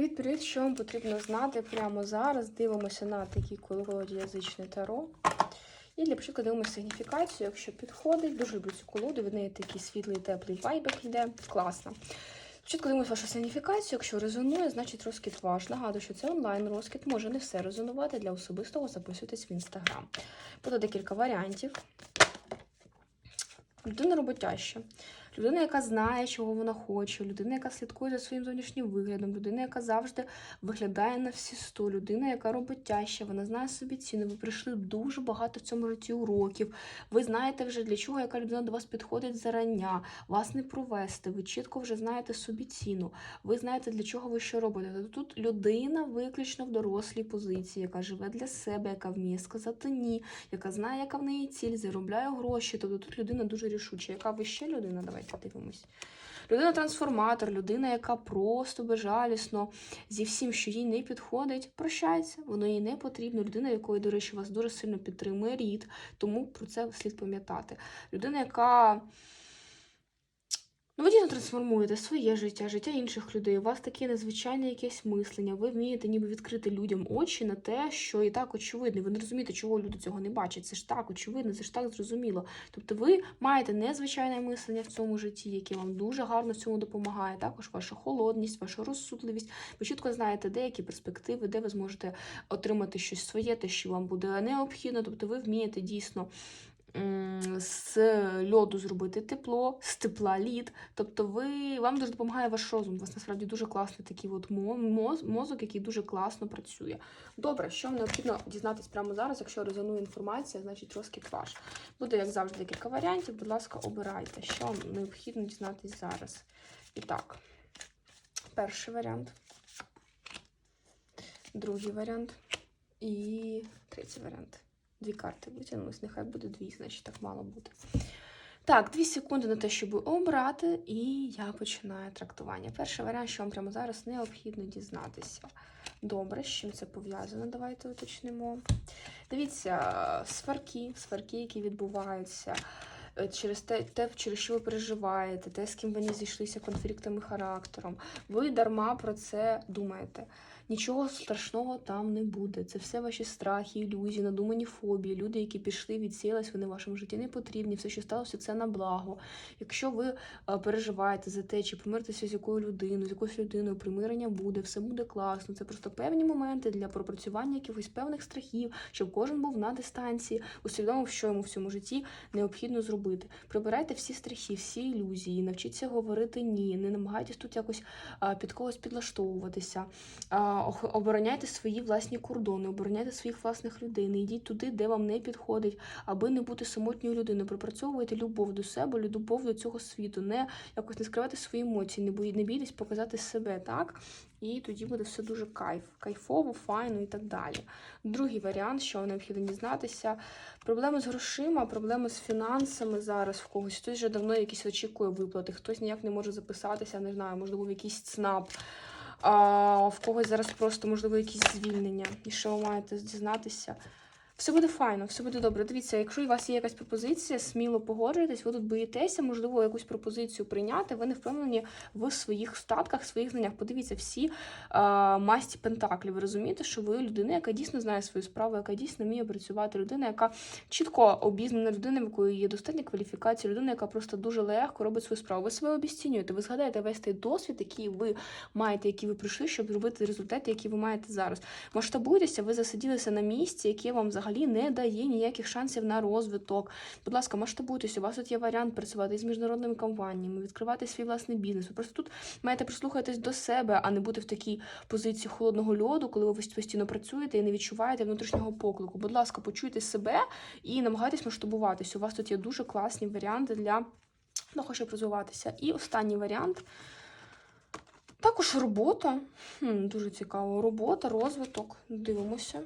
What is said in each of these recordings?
Привіт-привіт! Що вам потрібно знати прямо зараз? Дивимося на такі колоді язичне таро. І для початку дивимося сигніфікацію, якщо підходить. Дуже люблю цю колоду, від неї такий світлий, теплий вайбик йде. Класно. Спочатку дивимося вашу сигніфікацію. Якщо резонує, значить розкид ваш. Нагадую, що це онлайн розкид, може не все резонувати. Для особистого записуйтесь в інстаграм. Буде декілька варіантів. Людина роботяща. Людина, яка знає, чого вона хоче, людина, яка слідкує за своїм зовнішнім виглядом, людина, яка завжди виглядає на всі сто, людина, яка роботяща, вона знає собі ціну. Ви пройшли дуже багато в цьому житті уроків. Ви знаєте вже для чого яка людина до вас підходить зарання, вас не провести. Ви чітко вже знаєте собі ціну. Ви знаєте, для чого ви що робите. Тобто Тут людина виключно в дорослій позиції, яка живе для себе, яка вміє сказати ні, яка знає, яка в неї ціль, заробляє гроші. Тобто тут людина дуже рішуча. Яка ви ще людина? Давайте дивимось. Людина-трансформатор, людина, яка просто безжалісно зі всім, що їй не підходить, прощається, воно їй не потрібно. Людина, якої, до речі, вас дуже сильно підтримує рід, тому про це слід пам'ятати. Людина, яка. Ну, ви дійсно трансформуєте своє життя, життя інших людей. У вас таке незвичайне якесь мислення. Ви вмієте ніби відкрити людям очі на те, що і так очевидно. Ви не розумієте, чого люди цього не бачать. Це ж так очевидно, це ж так зрозуміло. Тобто ви маєте незвичайне мислення в цьому житті, яке вам дуже гарно в цьому допомагає. Також ваша холодність, ваша розсудливість. Ви чітко знаєте, деякі перспективи, де ви зможете отримати щось своє, те, що вам буде необхідно. Тобто ви вмієте дійсно з льоду зробити тепло, з тепла лід. Тобто ви, вам дуже допомагає ваш розум. У вас насправді дуже класний такий от моз, мозок, який дуже класно працює. Добре, що вам необхідно дізнатись прямо зараз, якщо резонує інформація, значить розкид ваш. Буде, як завжди, декілька варіантів. Будь ласка, обирайте, що вам необхідно дізнатись зараз. І так, перший варіант, другий варіант і третій варіант. Дві карти витягнулись, нехай буде дві, значить так мало бути. Так, дві секунди на те, щоб обрати, і я починаю трактування. Перший варіант, що вам прямо зараз необхідно дізнатися. Добре, з чим це пов'язано, давайте уточнимо. Дивіться, сварки, сварки, які відбуваються. е, Через те, те, через що ви переживаєте, те, з ким ви не зійшлися конфліктами характером. Ви дарма про це думаєте. Нічого страшного там не буде. Це все ваші страхи, ілюзії, надумані фобії. Люди, які пішли, відсілись, вони в вашому житті не потрібні. Все, що сталося, це на благо. Якщо ви е, переживаєте за те, чи помиритися з якою людиною, з якоюсь людиною, примирення буде, все буде класно. Це просто певні моменти для пропрацювання якихось певних страхів, щоб кожен був на дистанції, усвідомив, що йому в цьому житті необхідно зробити. Прибирайте всі страхи, всі ілюзії, навчіться говорити ні, не намагайтесь тут якось під когось підлаштовуватися. Обороняйте свої власні кордони, обороняйте своїх власних людей, не йдіть туди, де вам не підходить, аби не бути самотньою людиною. Пропрацьовуйте любов до себе, любов до цього світу, не якось не скривайте свої емоції, не бої- не бійтесь показати себе, так? І тоді буде все дуже кайф, кайфово, файно і так далі. Другий варіант, що необхідно дізнатися, проблеми з грошима, проблеми з фінансами зараз в когось. Хтось вже давно якісь очікує виплати, хтось ніяк не може записатися, не знаю, можливо, в якийсь ЦНАП. В когось зараз просто, можливо, якісь звільнення. І що ви маєте дізнатися? Все буде файно, все буде добре. Дивіться, якщо у вас є якась пропозиція, сміло погоджуйтесь, ви тут боїтеся, можливо, якусь пропозицію прийняти. Ви не впевнені в своїх статках, своїх знаннях. Подивіться, всі а, масті пентаклів. Ви розумієте, що ви людина, яка дійсно знає свою справу, яка дійсно вміє працювати, людина, яка чітко обізнана, людина, в якої є достатня кваліфікація, людина, яка просто дуже легко робить свою справу. Ви себе обіцінюєте, ви згадаєте весь той досвід, який ви маєте, який ви пройшли, щоб зробити результати, які ви маєте зараз. Масштабуйтеся, ви засиділися на місці, яке вам взагалі не дає ніяких шансів на розвиток. Будь ласка, масштабуйтеся. У вас тут є варіант працювати з міжнародними компаніями, відкривати свій власний бізнес. Ви просто тут маєте прислухатись до себе, а не бути в такій позиції холодного льоду, коли ви постійно працюєте і не відчуваєте внутрішнього поклику. Будь ласка, почуйте себе і намагайтесь масштабуватися. У вас тут є дуже класні варіанти для того, щоб розвиватися. І останній варіант. Також робота. Хм, дуже цікаво. Робота, розвиток. Дивимося.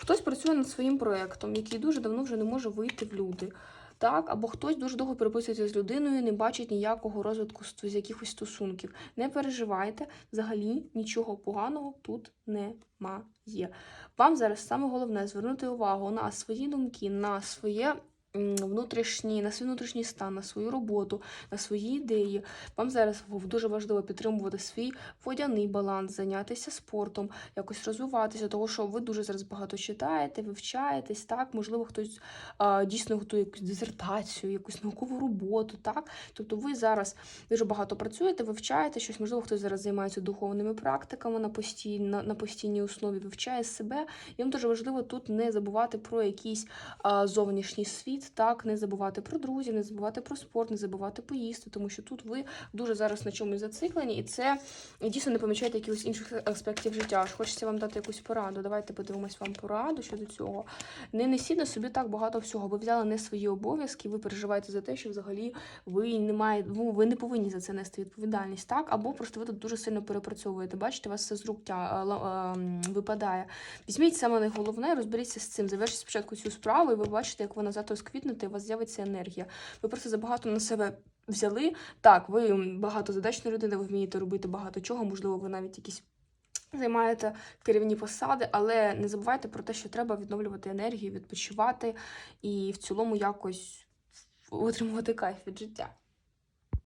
Хтось працює над своїм проєктом, який дуже давно вже не може вийти в люди. Так, або хтось дуже довго переписується з людиною, не бачить ніякого розвитку з якихось стосунків. Не переживайте, взагалі нічого поганого тут немає. Вам зараз саме головне звернути увагу на свої думки, на своє внутрішні, на свій внутрішній стан, на свою роботу, на свої ідеї. Вам зараз дуже важливо підтримувати свій водяний баланс, зайнятися спортом, якось розвиватися, тому що ви дуже зараз багато читаєте, вивчаєтесь, так, можливо, хтось а, дійсно готує якусь дизертацію, якусь наукову роботу, так. Тобто ви зараз дуже багато працюєте, вивчаєте щось, можливо, хтось зараз займається духовними практиками на постійній, на, на постійній основі, вивчає себе. І вам дуже важливо тут не забувати про якийсь а, зовнішній світ, так, не забувати про друзів, не забувати про спорт, не забувати поїсти, тому що тут ви дуже зараз на чомусь зациклені, і це дійсно не помічаєте якихось інших аспектів життя. Аж хочеться вам дати якусь пораду. Давайте подивимось вам пораду щодо цього. Не несіть на собі так багато всього. Ви взяли не свої обов'язки, ви переживаєте за те, що взагалі ви не маєте, ну, ви не повинні за це нести відповідальність, так? Або просто ви тут дуже сильно перепрацьовуєте. Бачите, у вас все з рук тя, ем, випадає. Візьміть саме найголовне, розберіться з цим. Завершіть спочатку цю справу, і ви бачите, як вона завтра сквітнете, і у вас з'явиться енергія. Ви просто забагато на себе. Взяли так, ви багатозадачна людина, ви вмієте робити багато чого, можливо, ви навіть якісь займаєте керівні посади, але не забувайте про те, що треба відновлювати енергію, відпочивати і в цілому якось отримувати кайф від життя.